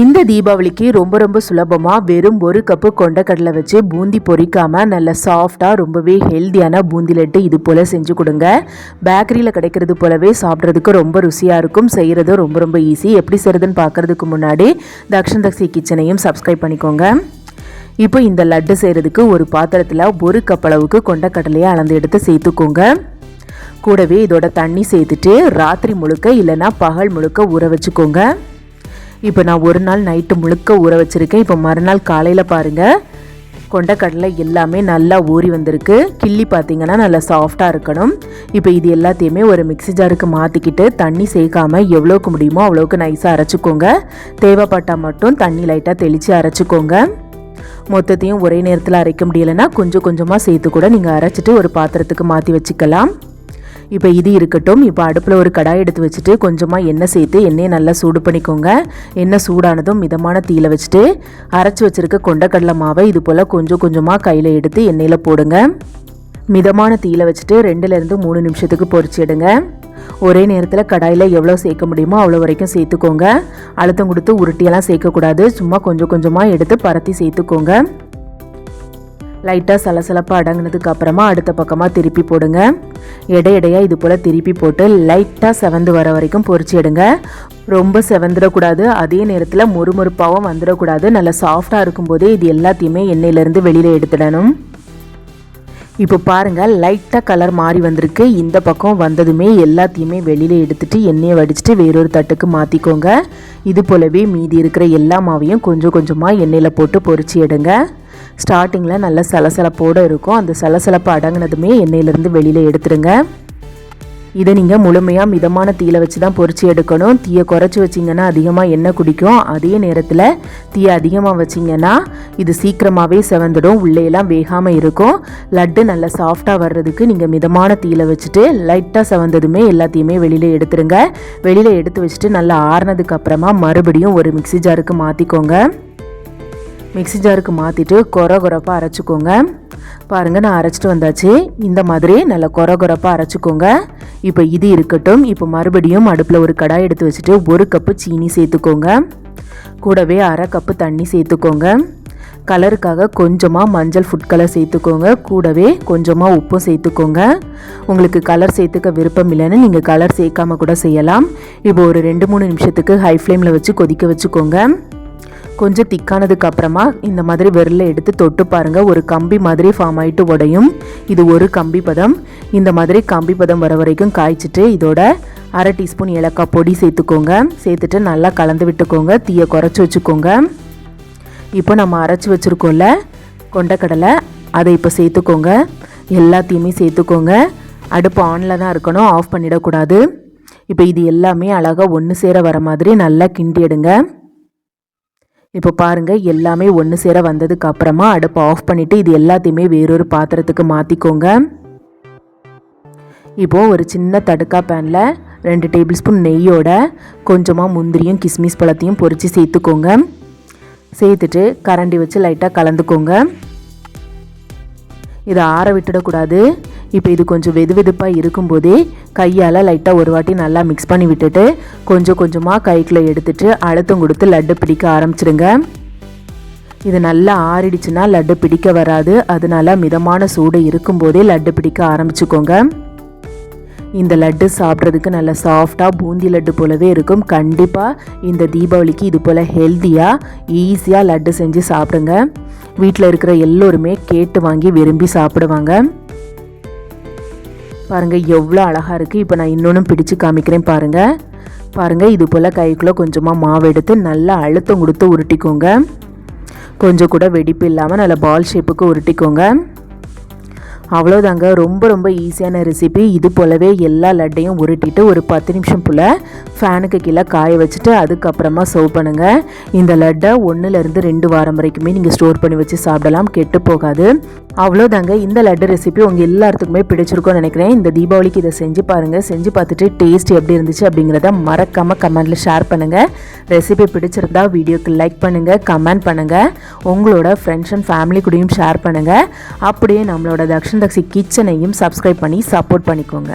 இந்த தீபாவளிக்கு ரொம்ப ரொம்ப சுலபமாக வெறும் ஒரு கப்பு கொண்டக்கடலை வச்சு பூந்தி பொரிக்காமல் நல்ல சாஃப்டாக ரொம்பவே ஹெல்த்தியான பூந்தி லட்டு இது போல் செஞ்சு கொடுங்க. பேக்கரியில் கிடைக்கிறது போலவே சாப்பிட்றதுக்கு ரொம்ப ருசியாக இருக்கும். செய்கிறது ரொம்ப ரொம்ப ஈஸி. எப்படி செய்கிறதுன்னு பார்க்குறதுக்கு முன்னாடி தக்ஷன் தக்ஷி கிச்சனையும் சப்ஸ்கிரைப் பண்ணிக்கோங்க. இப்போ இந்த லட்டு செய்கிறதுக்கு ஒரு பாத்திரத்தில் ஒரு கப் அளவுக்கு கொண்டக்கடலையை அளந்து எடுத்து சேர்த்துக்கோங்க. கூடவே இதோட தண்ணி சேர்த்துட்டு ராத்திரி முழுக்க இல்லைன்னா பகல் முழுக்க ஊற வச்சுக்கோங்க. இப்போ நான் ஒரு நாள் நைட்டு முழுக்க ஊற வச்சுருக்கேன். இப்போ மறுநாள் காலையில் பாருங்கள் கொண்டக்கடலை எல்லாமே நல்லா ஊறி வந்திருக்கு. கிள்ளி பார்த்தீங்கன்னா நல்லா சாஃப்டாக இருக்கணும். இப்போ இது எல்லாத்தையுமே ஒரு மிக்சி ஜாருக்கு மாற்றிக்கிட்டு தண்ணி சேர்க்காம எவ்வளோக்கு முடியுமோ அவ்வளோக்கு நைஸாக அரைச்சிக்கோங்க. தேவைப்பட்டால் மட்டும் தண்ணி லைட்டாக தெளித்து அரைச்சிக்கோங்க. மொத்தத்தையும் ஒரே நேரத்தில் அரைக்க முடியலைன்னா கொஞ்சம் கொஞ்சமாக சேர்த்து கூட நீங்கள் அரைச்சிட்டு ஒரு பாத்திரத்துக்கு மாற்றி வச்சுக்கலாம். இப்போ இது இருக்கட்டும். இப்போ அடுப்பில் ஒரு கடாய் எடுத்து வச்சுட்டு கொஞ்சமாக எண்ணெய் சேர்த்து எண்ணெயை நல்லா சூடு பண்ணிக்கோங்க. எண்ணெய் சூடானதும் மிதமான தீயில் வச்சுட்டு அரைச்சி வச்சுருக்க கொண்டக்கடலை மாவை இது போல் கொஞ்சம் கொஞ்சமாக கையில் எடுத்து எண்ணெயில் போடுங்க. மிதமான தீயில் வச்சுட்டு ரெண்டுலேருந்து மூணு நிமிஷத்துக்கு பொறிச்சு எடுங்க. ஒரே நேரத்தில் கடாயில் எவ்வளோ சேர்க்க முடியுமோ அவ்வளோ வரைக்கும் சேர்த்துக்கோங்க. அழுத்தம் கொடுத்து உருட்டியெல்லாம் சேர்க்கக்கூடாது. சும்மா கொஞ்சம் கொஞ்சமாக எடுத்து பரத்தி சேர்த்துக்கோங்க. லைட்டாக சலசலப்பாக அடங்கினதுக்கு அப்புறமா அடுத்த பக்கமாக திருப்பி போடுங்க. எடையடையாக இது போல் திருப்பி போட்டு லைட்டாக செவந்து வர வரைக்கும் பொறிச்சு எடுங்க. ரொம்ப செவந்துடக்கூடாது. அதே நேரத்தில் மொறுமொறுப்பாகவும் வந்துடக்கூடாது. நல்லா சாஃப்டாக இருக்கும்போதே இது எல்லாத்தையுமே எண்ணெயிலேருந்து வெளியில் எடுத்துடணும். இப்போ பாருங்கள் லைட்டாக கலர் மாறி வந்திருக்கு. இந்த பக்கம் வந்ததுமே எல்லாத்தையுமே வெளியில் எடுத்துட்டு எண்ணெயை வடிச்சிட்டு வேறொரு தட்டுக்கு மாற்றிக்கோங்க இது போலவே மீதி இருக்கிற எல்லா மாவையும் கொஞ்சம் கொஞ்சமாக எண்ணெயில் போட்டு பொறிச்சு எடுங்க. ஸ்டார்டிங்கில் நல்ல சலசலப்போடு இருக்கும். அந்த சலசலப்பு அடங்கினதுமே எண்ணெயிலேருந்து வெளியில் எடுத்துருங்க. இதை நீங்கள் முழுமையாக மிதமான தீயில் வச்சு தான் பொறிச்சு எடுக்கணும். தீயை குறைச்சி வச்சிங்கன்னா அதிகமாக எண்ணெய் குடிக்கும். அதே நேரத்தில் தீயை அதிகமாக வச்சிங்கன்னா இது சீக்கிரமாகவே செவந்துடும். உள்ளேயெல்லாம் வேகாமல் இருக்கும். லட்டு நல்லா சாஃப்டாக வர்றதுக்கு நீங்கள் மிதமான தீயில் வச்சுட்டு லைட்டாக செவந்ததுமே எல்லாத்தையுமே வெளியில் எடுத்துருங்க. வெளியில் எடுத்து வச்சுட்டு நல்லா ஆறுனதுக்கு அப்புறமா மறுபடியும் ஒரு மிக்சி ஜாருக்கு மாற்றிக்கோங்க மிக்சி ஜாருக்கு மாற்றிட்டு கொர கொரப்பாக அரைச்சிக்கோங்க. பாருங்கள் நான் அரைச்சிட்டு வந்தாச்சு. இந்த மாதிரி நல்லா கொர கொரப்பாக அரைச்சிக்கோங்க. இப்போ இது இருக்கட்டும். இப்போ மறுபடியும் அடுப்பில் ஒரு கடாய் எடுத்து வச்சுட்டு ஒரு கப்பு சீனி சேர்த்துக்கோங்க. கூடவே அரை கப்பு தண்ணி சேர்த்துக்கோங்க. கலருக்காக கொஞ்சமாக மஞ்சள் ஃபுட் கலர் சேர்த்துக்கோங்க. கூடவே கொஞ்சமாக உப்பும் சேர்த்துக்கோங்க. உங்களுக்கு கலர் சேர்த்துக்க விருப்பம் இல்லைன்னு நீங்கள் கலர் சேர்க்காம கூட செய்யலாம். இப்போ ஒரு ரெண்டு மூணு நிமிஷத்துக்கு ஹை ஃப்ளேமில் வச்சு கொதிக்க வச்சுக்கோங்க. கொஞ்சம் திக்கானதுக்கு அப்புறமா இந்த மாதிரி விரலில் எடுத்து தொட்டு பாருங்க. ஒரு கம்பி மாதிரி ஃபார்ம் ஆகிட்டு உடையும். இது ஒரு கம்பி பதம். இந்த மாதிரி கம்பி பதம் வர வரைக்கும் காய்ச்சிட்டு இதோட அரை டீஸ்பூன் ஏலக்காய் பொடி சேர்த்துக்கோங்க. சேர்த்துட்டு நல்லா கலந்து விட்டுக்கோங்க. தீயை குறைச்சி வச்சுக்கோங்க. இப்போ நம்ம அரைச்சி வச்சுருக்கோம்ல கொண்டக்கடலை அதை இப்போ சேர்த்துக்கோங்க. எல்லாத்தையுமே சேர்த்துக்கோங்க. அடுப்பு ஆனில் தான் இருக்கணும். ஆஃப் பண்ணிடக்கூடாது. இப்போ இது எல்லாமே அழகாக ஒன்று சேர வர மாதிரி நல்லா கிண்டி எடுங்க. இப்போ பாருங்கள் எல்லாமே ஒன்று சேர வந்ததுக்கு அப்புறமா அடுப்பை ஆஃப் பண்ணிவிட்டு இது எல்லாத்தையுமே வேறொரு பாத்திரத்துக்கு மாற்றிக்கோங்க இப்போது ஒரு சின்ன தடுக்கா பேனில் ரெண்டு டேபிள் ஸ்பூன் நெய்யோட கொஞ்சமாக முந்திரியும் கிஸ்மிஸ் பழத்தையும் பொறிச்சு சேர்த்துக்கோங்க. சேர்த்துட்டு கரண்டி வச்சு லைட்டாக கலந்துக்கோங்க. இதை ஆற விட்டுடக்கூடாது. இப்போ இது கொஞ்சம் வெது வெதுப்பாக இருக்கும்போதே கையால் லைட்டாக ஒரு வாட்டி நல்லா மிக்ஸ் பண்ணி விட்டுட்டு கொஞ்சம் கொஞ்சமாக கைக்குள்ளே எடுத்துட்டு அழுத்தம் கொடுத்து லட்டு பிடிக்க ஆரம்பிச்சிடுங்க இது நல்லா ஆறிடுச்சுன்னா லட்டு பிடிக்க வராது. அதனால மிதமான சூடு இருக்கும்போதே லட்டு பிடிக்க ஆரம்பிச்சுக்கோங்க. இந்த லட்டு சாப்பிட்றதுக்கு நல்ல சாஃப்டாக பூந்தி லட்டு போலவே இருக்கும். கண்டிப்பாக இந்த தீபாவளிக்கு இது போல் ஹெல்த்தியாக ஈஸியாக லட்டு செஞ்சு சாப்பிடுங்க. வீட்டில் இருக்கிற எல்லோருமே கேட்டு வாங்கி விரும்பி சாப்பிடுவாங்க. பாருங்கள் எவ்வளோ அழகாக இருக்குது இப்போ நான் இன்னொன்றும் பிடிச்சு காமிக்கிறேன் பாருங்கள் பாருங்கள் இது போல் கைக்குள்ளே கொஞ்சமாக மாவு எடுத்து நல்லா அழுத்தம் கொடுத்து உருட்டிக்கோங்க. கொஞ்சம் கூட வெடிப்பு இல்லாமல் நல்லா பால் ஷேப்புக்கு உருட்டிக்கோங்க. அவ்வளோதாங்க ரொம்ப ரொம்ப ஈஸியான ரெசிபி இது போலவே எல்லா லட்டையும் உருட்டிட்டு ஒரு பத்து நிமிஷம் போல் ஃபேனுக்கு கீழே காய வச்சுட்டு அதுக்கப்புறமா சர்வ் பண்ணுங்கள் இந்த லட்டை ஒன்றுலேருந்து ரெண்டு வாரம் வரைக்குமே நீங்கள் ஸ்டோர் பண்ணி வச்சு சாப்பிடலாம். கெட்டு போகாது. அவ்வளோதாங்க இந்த லட்டு ரெசிபி உங்கள் எல்லாத்துக்குமே பிடிச்சிருக்கும்னு நினைக்கிறேன். இந்த தீபாவளிக்கு இதை செஞ்சு பாருங்கள் செஞ்சு பார்த்துட்டு டேஸ்ட் எப்படி இருந்துச்சு அப்படிங்கிறத மறக்காமல் கமெண்ட்டில் ஷேர் பண்ணுங்கள் ரெசிபி பிடிச்சிருந்தா வீடியோக்கு லைக் பண்ணுங்கள் கமெண்ட் பண்ணுங்கள் உங்களோட ஃப்ரெண்ட்ஸ் அண்ட் ஃபேமிலி கூடயும் ஷேர் பண்ணுங்கள் அப்படியே நம்மளோட தக்ஷன் தக்ஷி கிச்சனையும் சப்ஸ்கிரைப் பண்ணி சப்போர்ட் பண்ணிக்கோங்க.